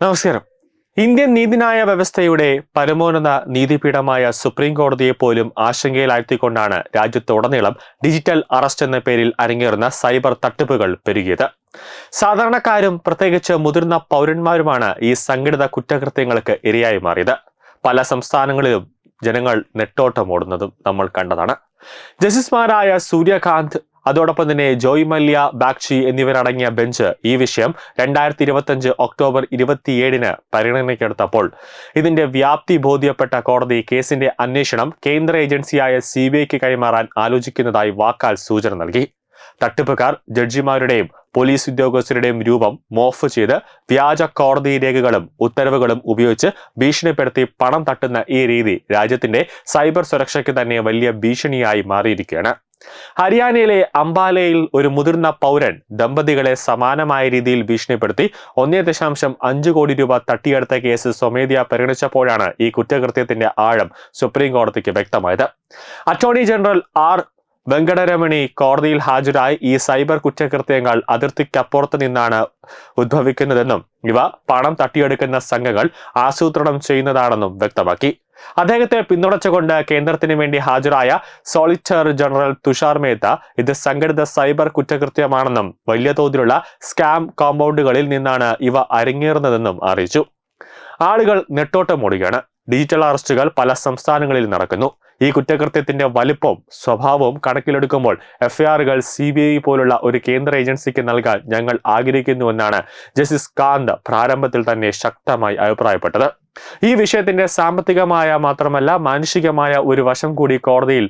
നമസ്കാരം. ഇന്ത്യൻ നീതിന്യായ വ്യവസ്ഥയുടെ പരമോന്നത നീതിപീഠമായ സുപ്രീം കോടതിയെ പോലും ആശങ്കയിലാഴ്ത്തിക്കൊണ്ടാണ് രാജ്യത്തുടനീളം ഡിജിറ്റൽ അറസ്റ്റ് എന്ന പേരിൽ അരങ്ങേറുന്ന സൈബർ തട്ടിപ്പുകൾ പെരുകിയത്. സാധാരണക്കാരും പ്രത്യേകിച്ച് മുതിർന്ന പൗരന്മാരുമാണ് ഈ സംഘടിത കുറ്റകൃത്യങ്ങൾക്ക് ഇരയായി മാറിയത്. പല സംസ്ഥാനങ്ങളിലും ജനങ്ങൾ നെട്ടോട്ടമോടുന്നതും നമ്മൾ കണ്ടതാണ്. ജസ്റ്റിസ്മാരായ സൂര്യകാന്ത് അതോടൊപ്പം തന്നെ ജോയ് മല്യ ബാഗ്ചി എന്നിവരടങ്ങിയ ബെഞ്ച് ഈ വിഷയം രണ്ടായിരത്തി ഇരുപത്തഞ്ച് ഒക്ടോബർ ഇരുപത്തിയേഴിന് പരിഗണനയ്ക്കെടുത്തപ്പോൾ. ഇതിന്റെ വ്യാപ്തി ബോധ്യപ്പെട്ട കോടതി കേസിന്റെ അന്വേഷണം കേന്ദ്ര ഏജൻസിയായ സി ബി ഐക്ക് കൈമാറാൻ ആലോചിക്കുന്നതായി വാക്കാൽ സൂചന നൽകി. തട്ടിപ്പുകാർ ജഡ്ജിമാരുടെയും പോലീസ് ഉദ്യോഗസ്ഥരുടെയും രൂപം മോഫ് ചെയ്ത് വ്യാജ കോടതി രേഖകളും ഉത്തരവുകളും ഉപയോഗിച്ച് ഭീഷണിപ്പെടുത്തി പണം തട്ടുന്ന ഈ രീതി രാജ്യത്തിന്റെ സൈബർ സുരക്ഷയ്ക്ക് തന്നെ വലിയ ഭീഷണിയായി മാറിയിരിക്കുകയാണ്. ഹരിയാനയിലെ അംബാലയിൽ ഒരു മുതിർന്ന പൗരൻ ദമ്പതികളെ സമാനമായ രീതിയിൽ ഭീഷണിപ്പെടുത്തി ഒന്നേ ദശാംശം അഞ്ച് കോടി രൂപ തട്ടിയെടുത്ത കേസ് സ്വമേധയാ പരിഗണിച്ചപ്പോഴാണ് ഈ കുറ്റകൃത്യത്തിന്റെ ആഴം സുപ്രീം കോടതിക്ക് വ്യക്തമായത്. Attorney general R. വെങ്കടരമണി കോടതിയിൽ ഹാജരായി ഈ സൈബർ കുറ്റകൃത്യങ്ങൾ അതിർത്തിക്കപ്പുറത്ത് നിന്നാണ് ഉദ്ഭവിക്കുന്നതെന്നും ഇവ പണം തട്ടിയെടുക്കുന്ന സംഘങ്ങൾ ആസൂത്രണം ചെയ്യുന്നതാണെന്നും വ്യക്തമാക്കി. അദ്ദേഹത്തെ പിന്തുണച്ചുകൊണ്ട് കേന്ദ്രത്തിന് വേണ്ടി ഹാജരായ സോളിറ്റർ ജനറൽ തുഷാർ മേത്ത ഇത് സംഘടിത സൈബർ കുറ്റകൃത്യമാണെന്നും വലിയ തോതിലുള്ള സ്കാം കോമ്പൗണ്ടുകളിൽ നിന്നാണ് ഇവ അരങ്ങേറുന്നതെന്നും അറിയിച്ചു. ആളുകൾ നെട്ടോട്ടമോടുകയാണ് ഡിജിറ്റൽ അറസ്റ്റുകൾ പല സംസ്ഥാനങ്ങളിൽ നടക്കുന്നു. ഈ കുറ്റകൃത്യത്തിന്റെ വലിപ്പവും സ്വഭാവവും കണക്കിലെടുക്കുമ്പോൾ എഫ്ഐആറുകൾ സി ബി ഐ പോലുള്ള ഒരു കേന്ദ്ര ഏജൻസിക്ക് നൽകാൻ ഞങ്ങൾ ആഗ്രഹിക്കുന്നുവെന്നാണ് ജസ്റ്റിസ് കാന്ത് പ്രാരംഭത്തിൽ തന്നെ ശക്തമായി അഭിപ്രായപ്പെട്ടത്. ഈ വിഷയത്തിന്റെ സാമ്പത്തികമായ മാത്രമല്ല മാനുഷികമായ ഒരു വശം കൂടി കോടതിയിൽ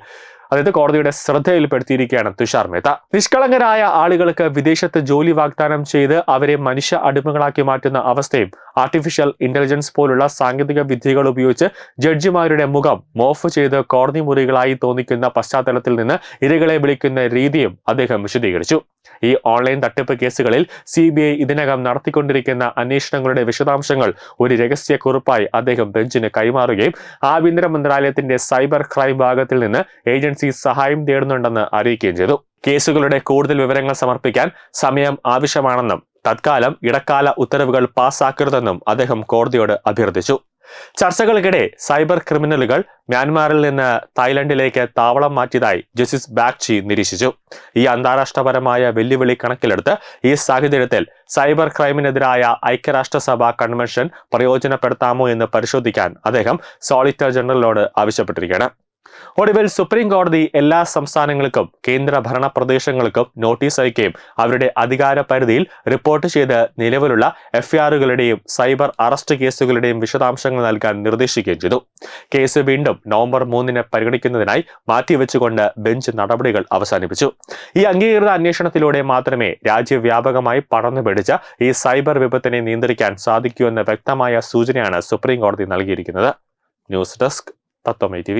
അതായത് കോടതിയുടെ ശ്രദ്ധയിൽപ്പെടുത്തിയിരിക്കുകയാണ് തുഷാർ മേത്ത. നിഷ്കളങ്കരായ ആളുകൾക്ക് വിദേശത്ത് ജോലി വാഗ്ദാനം ചെയ്ത് അവരെ മനുഷ്യ അടിമകളാക്കി മാറ്റുന്ന അവസ്ഥയും ആർട്ടിഫിഷ്യൽ ഇന്റലിജൻസ് പോലുള്ള സാങ്കേതിക വിദ്യകൾ ഉപയോഗിച്ച് ജഡ്ജിമാരുടെ മുഖം മോഫ് ചെയ്ത് കോടതി മുറികളായി തോന്നിക്കുന്ന പശ്ചാത്തലത്തിൽ നിന്ന് ഇരകളെ വിളിക്കുന്ന രീതിയും അദ്ദേഹം വിശദീകരിച്ചു. ഈ ഓൺലൈൻ തട്ടിപ്പ് കേസുകളിൽ സി ബി ഐ ഇതിനകം നടത്തിക്കൊണ്ടിരിക്കുന്ന അന്വേഷണങ്ങളുടെ വിശദാംശങ്ങൾ ഒരു രഹസ്യ കുറിപ്പായി അദ്ദേഹം ബെഞ്ചിന് കൈമാറുകയും ആഭ്യന്തര മന്ത്രാലയത്തിന്റെ സൈബർ ക്രൈം ഭാഗത്തിൽ നിന്ന് ഏജൻസി സഹായം തേടുന്നുണ്ടെന്ന് അറിയിക്കുകയും ചെയ്തു. കേസുകളുടെ കൂടുതൽ വിവരങ്ങൾ സമർപ്പിക്കാൻ സമയം ആവശ്യമാണെന്നും തത്കാലം ഇടക്കാല ഉത്തരവുകൾ പാസ്സാക്കരുതെന്നും അദ്ദേഹം കോടതിയോട് അഭ്യർത്ഥിച്ചു. ചർച്ചകൾക്കിടെ സൈബർ ക്രിമിനലുകൾ മ്യാൻമാറിൽ നിന്ന് തായ്ലൻഡിലേക്ക് താവളം മാറ്റിയതായി ജസ്റ്റിസ് ബാഗ്ചി നിരീക്ഷിച്ചു. ഈ അന്താരാഷ്ട്രപരമായ വെല്ലുവിളി കണക്കിലെടുത്ത് ഈ സാഹചര്യത്തിൽ സൈബർ ക്രൈമിനെതിരായ ഐക്യരാഷ്ട്രസഭ കൺവെൻഷൻ പ്രയോജനപ്പെടുത്താമോ എന്ന് പരിശോധിക്കാൻ അദ്ദേഹം സോളിറ്റർ ജനറലിനോട് ആവശ്യപ്പെട്ടിരിക്കുകയാണ്. ഒടുവിൽ സുപ്രീം കോടതി എല്ലാ സംസ്ഥാനങ്ങൾക്കും കേന്ദ്ര ഭരണ പ്രദേശങ്ങൾക്കും നോട്ടീസ് അയക്കുകയും അവരുടെ അധികാര പരിധിയിൽ റിപ്പോർട്ട് ചെയ്ത് നിലവിലുള്ള എഫ്ഐആറുകളുടെയും സൈബർ അറസ്റ്റ് കേസുകളുടെയും വിശദാംശങ്ങൾ നൽകാൻ നിർദ്ദേശിക്കുകയും ചെയ്തു. കേസ് വീണ്ടും നവംബർ മൂന്നിന് പരിഗണിക്കുന്നതിനായി മാറ്റിവെച്ചുകൊണ്ട് ബെഞ്ച് നടപടികൾ അവസാനിപ്പിച്ചു. ഈ അംഗീകൃത അന്വേഷണത്തിലൂടെ മാത്രമേ രാജ്യവ്യാപകമായി പടർന്നു പിടിച്ച ഈ സൈബർ വിപത്തിനെ നിയന്ത്രിക്കാൻ സാധിക്കൂ എന്ന വ്യക്തമായ സൂചനയാണ് സുപ്രീം കോടതി നൽകിയിരിക്കുന്നത്. ന്യൂസ് ഡെസ്ക് തത്വമൈ ടി